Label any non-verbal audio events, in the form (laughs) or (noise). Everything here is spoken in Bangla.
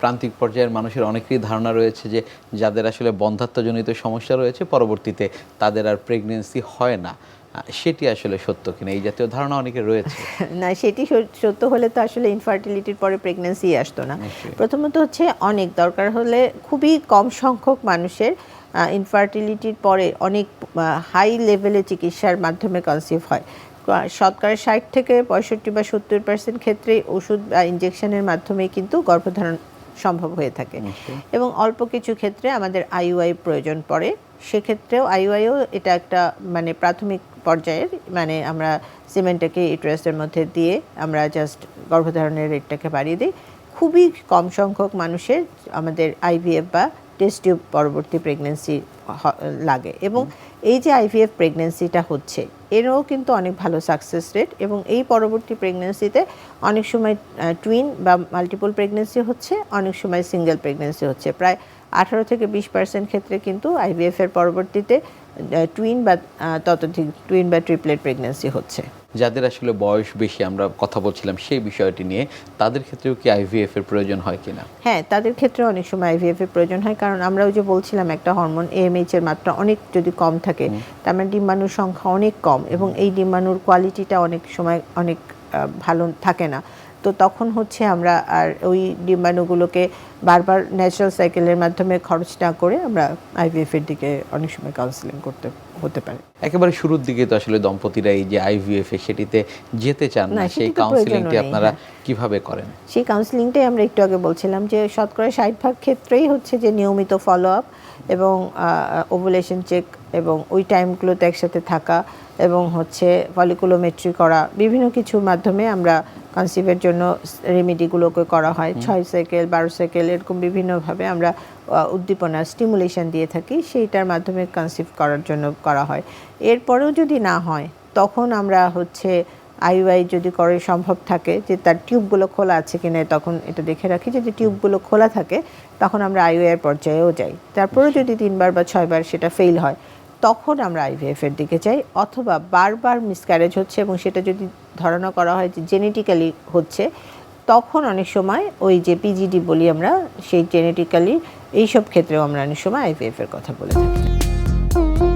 প্রান্তিক পর্যায়ের মানুষের অনেকেরই ধারণা রয়েছে যে যাদের আসলে বন্ধাত্মজনিত সমস্যা রয়েছে পরবর্তীতে তাদের আর প্রেগনেন্সি হয় না। সেটি আসলে সত্য কিনা? এই জাতীয় ধারণা অনেকের রয়েছে। (laughs) না সেটি সত্য হলে তো আসলে ইনফার্টিলিটির পরে প্রেগনেন্সি আসতো না। প্রথমত হচ্ছে অনেক দরকার হলে খুবই কম সংখ্যক মানুষের ইনফার্টিলিটির পরে অনেক হাই লেভেলে চিকিৎসার মাধ্যমে কনসিভ হয়। শতকরা ষাট থেকে পঁয়ষট্টি বা সত্তর পার্সেন্ট ক্ষেত্রে ওষুধ বা ইনজেকশনের মাধ্যমে কিন্তু গর্ভধারণ সম্ভব হয়ে থাকে। এবং অল্প কিছু ক্ষেত্রে আমাদের আইইউআই প্রয়োজন পড়ে সেক্ষেত্রেও আইইউআইও এটা একটা মানে প্রাথমিক পর্যায়ের মানে আমরা সিমেন্টটাকে ইউটারাসের মধ্যে দিয়ে আমরা জাস্ট গর্ভধারণের রেটটাকে বাড়িয়ে দিই। খুবই কম সংখ্যক মানুষের আমাদের আইভিএফ বা টেস্ট টিউব পরবর্তী প্রেগনেন্সি লাগে। এবং এই যে আইভিএফ প্রেগনেন্সিটা হচ্ছে এরও কিন্তু অনেক ভালো সাকসেস রেট এবং এই পরবর্তী প্রেগনেন্সিতে অনেক সময় টুইন বা মাল্টিপল প্রেগনেন্সি হচ্ছে, অনেক সময় সিঙ্গেল প্রেগনেন্সি হচ্ছে। প্রায় আঠারো থেকে বিশ পার্সেন্ট ক্ষেত্রে কিন্তু আইভিএফের পরবর্তীতে টুইন বা ততধিক টুইন বা ট্রিপলেট প্রেগনেন্সি হচ্ছে। যাদের আসলে বয়স বেশি আমরা কথা বলছিলাম সেই বিষয়টি নিয়ে তাদের ক্ষেত্রেও কি আইভিএফ এর প্রয়োজন হয় কিনা? হ্যাঁ তাদের ক্ষেত্রে অনেক সময় আইভিএফ এর প্রয়োজন হয়। কারণ আমরা ওই যে বলছিলাম একটা হরমোন এএমএইচ এর মাত্রা অনেক যদি কম থাকে তার মানে ডিম্বাণুর সংখ্যা অনেক কম এবং এই ডিম্বাণুর কোয়ালিটিটা অনেক সময় অনেক ভালো থাকে না। তো তখন হচ্ছে আমরা আর ওই ডিম্বাণুগুলোকে বারবার ন্যাচারাল সাইকেলের মাধ্যমে খরচ না করে আমরা আইভিএফ এর দিকে অনেক সময় কাউন্সিলিং করতে হতে পারে একেবারে শুরুর দিকে তো আসলে দম্পতিরা এই যে আইভিএফ এ সেটিতে যেতে চান না সেই কাউন্সিলিংটি আপনারা হ্যাঁ। কীভাবে করেন সেই কাউন্সিলিংটাই আমরা একটু আগে বলছিলাম যে শতকরা ষাট ভাগ ক্ষেত্রেই হচ্ছে যে নিয়মিত ফলো আপ এবং ওভুলেশন চেক এবং ওই টাইমগুলোতে একসাথে থাকা এবং হচ্ছে ফলিকুলোমেট্রি করা বিভিন্ন কিছুর মাধ্যমে আমরা কনসিভের জন্য রেমেডিগুলোকে করা হয়। ছয় সাইকেল বারো সাইকেল এরকম বিভিন্নভাবে আমরা উদ্দীপনা স্টিমুলেশন দিয়ে থাকি। সেইটার মাধ্যমে কনসিভ করার জন্য করা হয়। এরপরেও যদি না হয় তখন আমরা হচ্ছে আইওআই যদি করে সম্ভব থাকে যে তার টিউবগুলো খোলা আছে কিনা তখন এটা দেখে রাখি যদি টিউবগুলো খোলা থাকে তখন আমরা আইওআই পর্যায়েও যাই। তারপরেও যদি তিনবার বা ছয়বার সেটা ফেল হয় তখন আমরা আইভিএফ এর দিকে যাই অথবা বারবার মিসক্যারেজ হচ্ছে এবং সেটা যদি ধারণা করা হয় যে জেনেটিক্যালি হচ্ছে, তখন অনেক সময় ওই যে পিজিডি বলি আমরা, সেই জেনেটিক্যালি এইসব ক্ষেত্রেও আমরা অনেক সময় আইভিএফের কথা বলে থাকি।